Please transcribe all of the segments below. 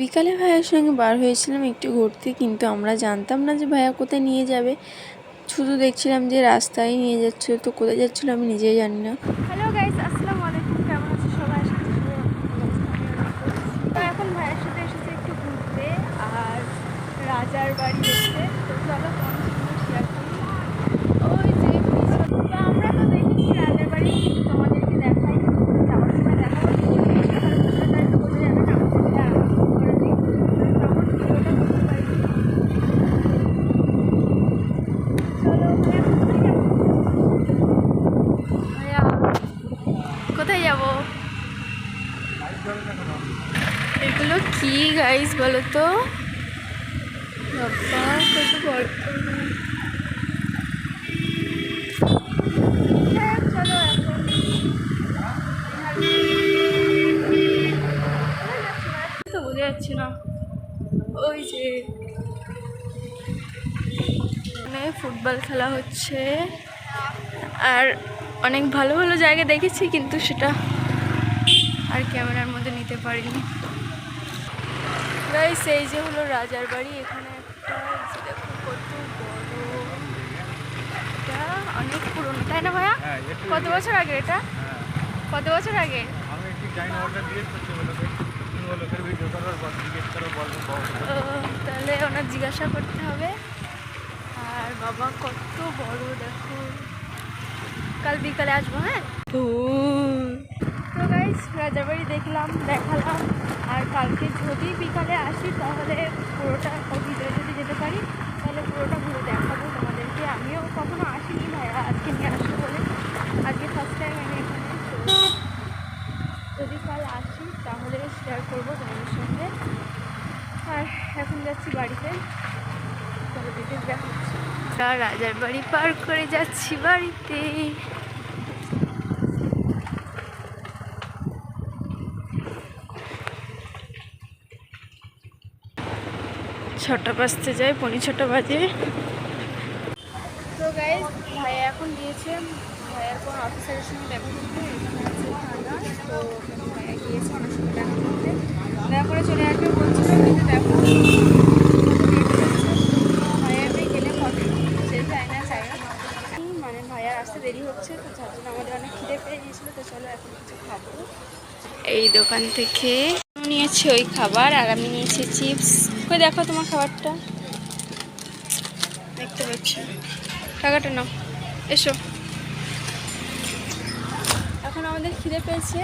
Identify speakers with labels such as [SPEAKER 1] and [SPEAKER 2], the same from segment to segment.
[SPEAKER 1] বিকালে ভাইয়ের সঙ্গে বার হয়েছিলাম একটু ঘুরতে, কিন্তু আমরা জানতাম না যে ভাইয়া কোথায় নিয়ে যাবে। শুধু দেখছিলাম যে রাস্তায় নিয়ে যাচ্ছিল তো কোথায় যাচ্ছিল আমি নিজেই জানি না।
[SPEAKER 2] হ্যালো গাইস আসসালামু আলাইকুম। কেমন আছো সবাই। তো এখন ভাইয়ের সাথে এসেছি একটু ঘুরতে, আর রাজার বাড়ি দেখতে তো চলো তোমাদের সঙ্গে শেয়ার করি ওই যে bridge টা। তো আমরা তো দেখিনি রাজার বাড়ি কিন্তু তোমাদেরকে দেখাই তো যাওয়ার সময় দেখাবো এখানে বসে একটু বোঝা যাবে না হ্যাঁ করে দিই তখন ভিডিওটা করতে পারি চলো ভাইয়া কোথায় যাব এগুলো গাইস বলো। তো বোঝা যাচ্ছে না। ওই যে এখানে ফুটবল খেলা হচ্ছে। আর অনেক ভালো ভালো জায়গা দেখেছি, কিন্তু সেটা আর ক্যামেরার মধ্যে নিতে পারিনি। গাইস এই যে হলো রাজার বাড়ি এখানে একটা দেখো কত বড় এটা অনেক পুরনো তাই না ভাইয়া?
[SPEAKER 3] হ্যাঁ,
[SPEAKER 2] কত বছর আগে এটা?
[SPEAKER 3] হ্যাঁ,
[SPEAKER 2] কত বছর আগে?
[SPEAKER 3] আমি
[SPEAKER 2] তাহলে ওনার জিজ্ঞাসা করতে হবে। আর বাবা কত বড় দেখো। কাল বিকালে আসব হ্যাঁ? তো গাইস রাজাবাড়ি দেখলাম, দেখালাম। আর কালকে যদি বিকালে আসি, তাহলে পুরোটা ভিতরে যদি যেতে পারি, তাহলে পুরোটা ঘুরে দেখাবো তোমাদেরকে। আমিও কখনো আসিনি ভাইয়া, আজকে নিয়ে আসব বলে। আজকে ফার্স্ট টাইম আমি এখানে। যদি কাল আসি, তাহলে শেয়ার করব তোমাদের সঙ্গে। আর এখন যাচ্ছি বাড়িতে। তাহলে দেখে দেখা হচ্ছে রাজার বাড়ি পার করে যাচ্ছি বাড়িতে। ছটা বাজতে যায় পৌনে ছটা বাজে। তো গাইজ ভাইয়া এখন গিয়েছে ভাইয়ার কোন অফিসারের সঙ্গে দেখা করতে তো ভাইয়া গিয়েছে আমার সঙ্গে দেখা করতে। দেখা করে চলে আসবে বলছিল কিন্তু দেখো। মানে ভাইয়ার আসতে দেরি হচ্ছে তো যার জন্য আমাদের অনেক খিদে পেয়ে গিয়েছিল তো চলো এখন কিছু খাব। এই দোকান থেকে নিয়েছি ওই খাবার আর আমি নিয়েছি চিপস। কই দেখো তোমার খাবারটা। দেখতে পাচ্ছ। টাকাটা নাও। এসো। এখন আমাদের খিদে পেয়েছে,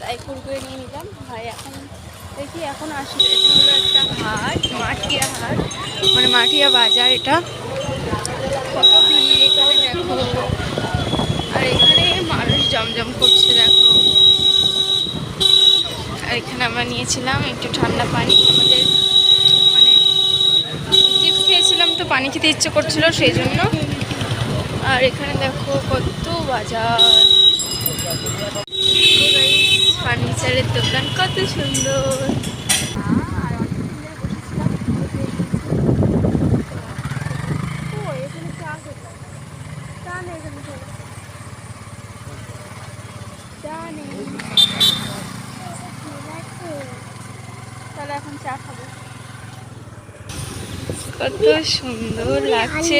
[SPEAKER 2] তাই কুরকুরে নিয়ে নিলাম। ভাই এখন দেখি, এখন আসবে। একটা হাট, মাটিয়া হাট। মানে মাটিয়া বাজার এটা। কত ভিড় এখানে দেখো। আর এখানে মানুষ জমজম করছে, দেখো। এখানে আমরা নিয়েছিলাম একটু ঠান্ডা পানি। আমাদের মানে চিপস খেয়েছিলাম তো, পানি খেতে ইচ্ছে করছিল সেই জন্য আর এখানে দেখো কত বাজার। ফার্নিচারের দোকান কত সুন্দর। তাহলে এখন চা খাব। কত সুন্দর লাগছে।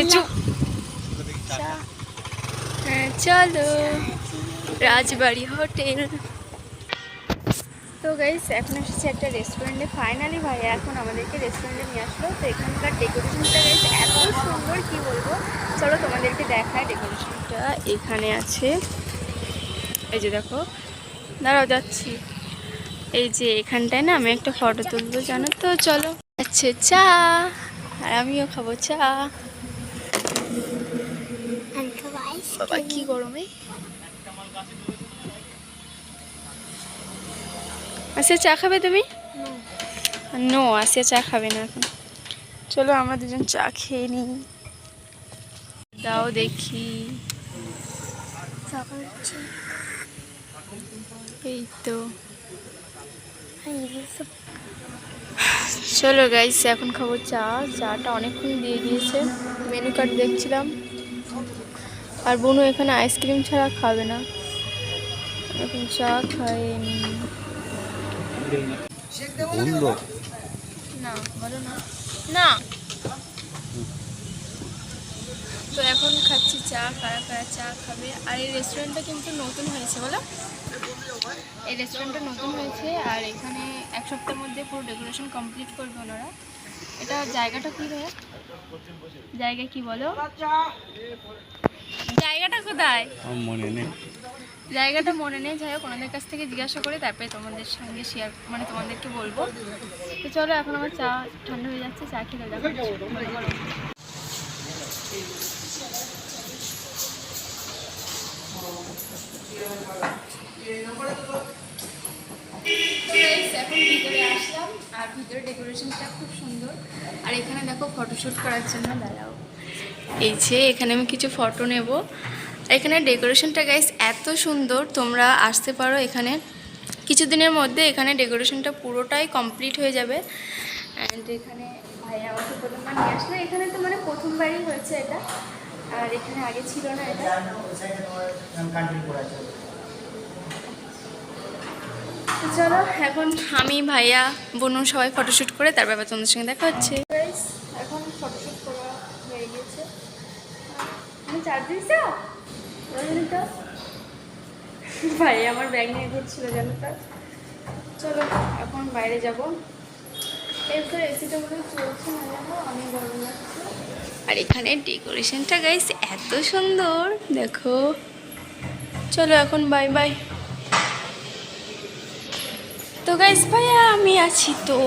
[SPEAKER 2] হ্যাঁ চলো। রাজবাড়ি হোটেল। তো গাইস এখন এসেছি একটা রেস্টুরেন্টে ফাইনালি ভাই এখন আমাদেরকে রেস্টুরেন্টে নিয়ে আসলো। তো এখানকার ডেকোরেশনটা গাইস এত সুন্দর কি বলব? চলো তোমাদেরকে দেখায় ডেকোরেশনটা এখানে আছে। এই যে দেখো দাঁড়াও যাচ্ছি। এই যে এখানটায় না আমি একটা ফটো তুলবো জানো তো? চলো। আচ্ছা চা। আর আমিও খাব চা। বাবা কি গরমে। আচ্ছা চা খাবে তুমি? নো আসিয়া চা খাবে না এখন। চলো আমরা দুজন চা খেয়ে নিই। দাও দেখি। এই তো। চলো গাইস এখন খাব চা। চাটা অনেকক্ষণ দিয়ে দিয়েছে মেনু কার্ড দেখছিলাম। আর বোনু এখানে আইসক্রিম ছাড়া খাবে না। এখন চা খাই না বলো না। না। তো এখন খাচ্ছি চা কারা কারা চা খাবে। আর এই রেস্টুরেন্টটা কিন্তু নতুন হয়েছে বলো। এই রেস্টুরেন্টটা নতুন হয়েছে আর এখানে এক সপ্তাহের মধ্যে পুরো ডেকোরেশন কমপ্লিট করবে ওনারা। এটা জায়গাটা কী ভাইয়া? জায়গা কি বলো? জায়গাটা কোথায়?
[SPEAKER 3] মনে নেই।
[SPEAKER 2] জায়গাটা মনে নেই যাই হোক ওনাদের কাছ থেকে জিজ্ঞাসা করে তারপরে তোমাদের সঙ্গে শেয়ার মানে তোমাদেরকে বলব। তো চলো এখন আমার চা ঠান্ডা হয়ে যাচ্ছে চা খেলে দেখো এখন ভিতরে আসলাম। আর ভিতরে ডেকোরেশনটা খুব সুন্দর। আর এখানে দেখো ফটোশ্যুট করার জন্য দাঁড়াও। এই যে এখানে আমি কিছু ফটো নেব। এখানে ডেকোরেশনটা গাইস এত সুন্দর। তোমরা আসতে পারো এখানে। কিছুদিনের মধ্যে এখানে ডেকোরেশনটা পুরোটাই কমপ্লিট হয়ে যাবে। অ্যান্ড এখানে ভাই আমাকে প্রথমবার নিয়ে আসলো। এখানে তো মানে প্রথমবারই হয়েছে এটা। আর এখানে আগে ছিল না এটা? তো চলো এখন আমি ভাইয়া বনু সবাই ফটোশ্যুট করে তার ব্যাপারে তোমাদের সঙ্গে দেখা হচ্ছে। এখন ফটোশ্যুট করা হয়ে গেছে আমি চার্জ দিয়েছ? তো। ভাই আমার ব্যাগ নিয়ে ঘুরছিল জানো তো। চলো এখন বাইরে যাব। এরপর এসিটা মনে হয় চলছে না জানো অনেক গরম লাগছে আর এখানে ডেকোরেশনটা গাইস এত সুন্দর। দেখো। চলো এখন বাই বাই তো গাইস ভাইয়া, আমি আছি তো।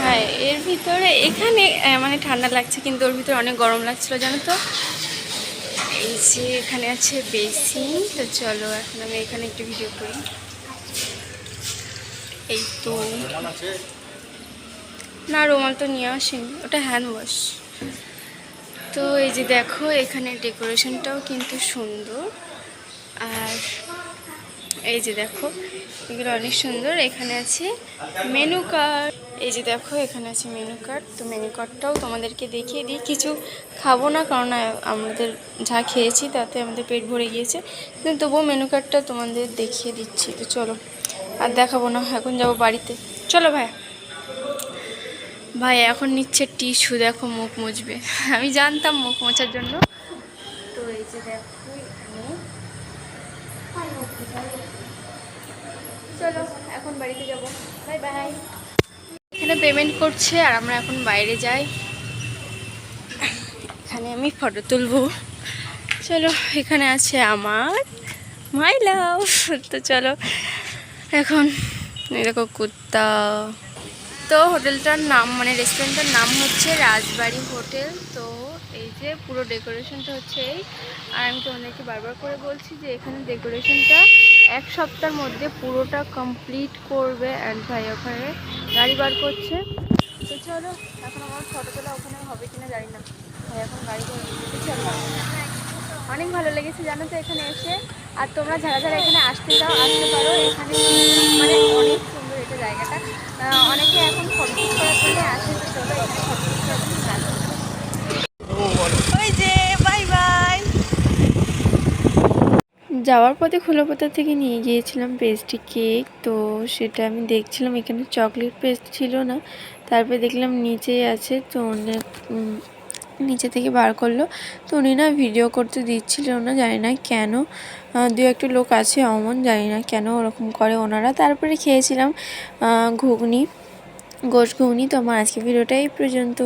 [SPEAKER 2] হ্যাঁ এর ভিতরে এখানে মানে ঠান্ডা লাগছে, কিন্তু ওর ভিতরে অনেক গরম লাগছিল, জানো তো? এই যে এখানে আছে বেসিন। তো চলো, এখন আমি এখানে একটু ভিডিও করি। এই তো। না, রুমাল তো নিয়ে আসেনি, ওটা হ্যান্ড ওয়াশ তো এই যে দেখো, এখানে ডেকোরেশনটাও কিন্তু সুন্দর। আর এই যে দেখো, এগুলো অনেক সুন্দর। এখানে আছে মেনু কার্ড এই যে দেখো, এখানে আছে মেনু কার্ড তো মেনু কার্ডটাও তোমাদেরকে দেখিয়ে দিই। কিছু খাব না, কারণ আমাদের যা খেয়েছি, তাতে আমাদের পেট ভরে গিয়েছে। কিন্তু তবুও মেনু কার্ডটা তোমাদের দেখিয়ে দিচ্ছি। তো চলো, আর দেখাবো না, এখন যাব বাড়িতে। চলো ভাই ভাই, এখন নিচ্ছে টিস্যু, দেখো মুখ মুছবে। আমি জানতাম মুখ মোছার জন্য। তো এই যে দেখো চলো, এখন বাড়িতে যাব। Bye bye. এখানে পেমেন্ট করছে আর আমরা এখন বাইরে যাই। এখানে আমি ফটো তুলবো। চলো, এখানে আছে আমার মাই লাভ তো চলো, এখন দেখো কুত্তা। তো হোটেলটার নাম মানে রেস্টুরেন্টটার নাম হচ্ছে রাজবাড়ি হোটেল। তো এই যে পুরো ডেকোরেশনটা হচ্ছে এই। আর আমি তোমাদেরকে বারবার করে বলছি যে এখানে ডেকোরেশনটা এক সপ্তাহের মধ্যে পুরোটা কমপ্লিট করবে অ্যান্ড ভাই ওখানে গাড়ি বার করছে। তো চলো, এখন আমার ফটো তোলা ওখানে হবে কিনা জানি না। ভাই, এখন গাড়ি করে অনেক ভালো লেগেছে জানো তো এখানে এসে। আর তোমরা যারা যারা এখানে আসতে চাও, আসতে পারো। এখানে মানে অনেক এটা জায়গাটা। অনেকে এখন ফটোশুট করার জন্য আসে, তো চলো।
[SPEAKER 1] ওই যে, বাই যাওয়ার পথে খোলাপাতা থেকে নিয়ে গিয়েছিলাম পেস্ট্রি কেক, তো সেটা আমি দেখছিলাম। এখানে চকলেট পেস্ট ছিল না, তারপরে দেখলাম নিচেই আছে তো অনেক নিচে থেকে বার করল। তো উনি না ভিডিও করতে দিচ্ছিল না, জানি না কেন। দু একটা লোক আছে, অমন, জানি না কেন ওরকম করে ওনারা। তারপরে খেয়েছিলাম ঘুগনি, গোশ ঘুগনি। তো আমার আজকে ভিডিওটা এই পর্যন্ত।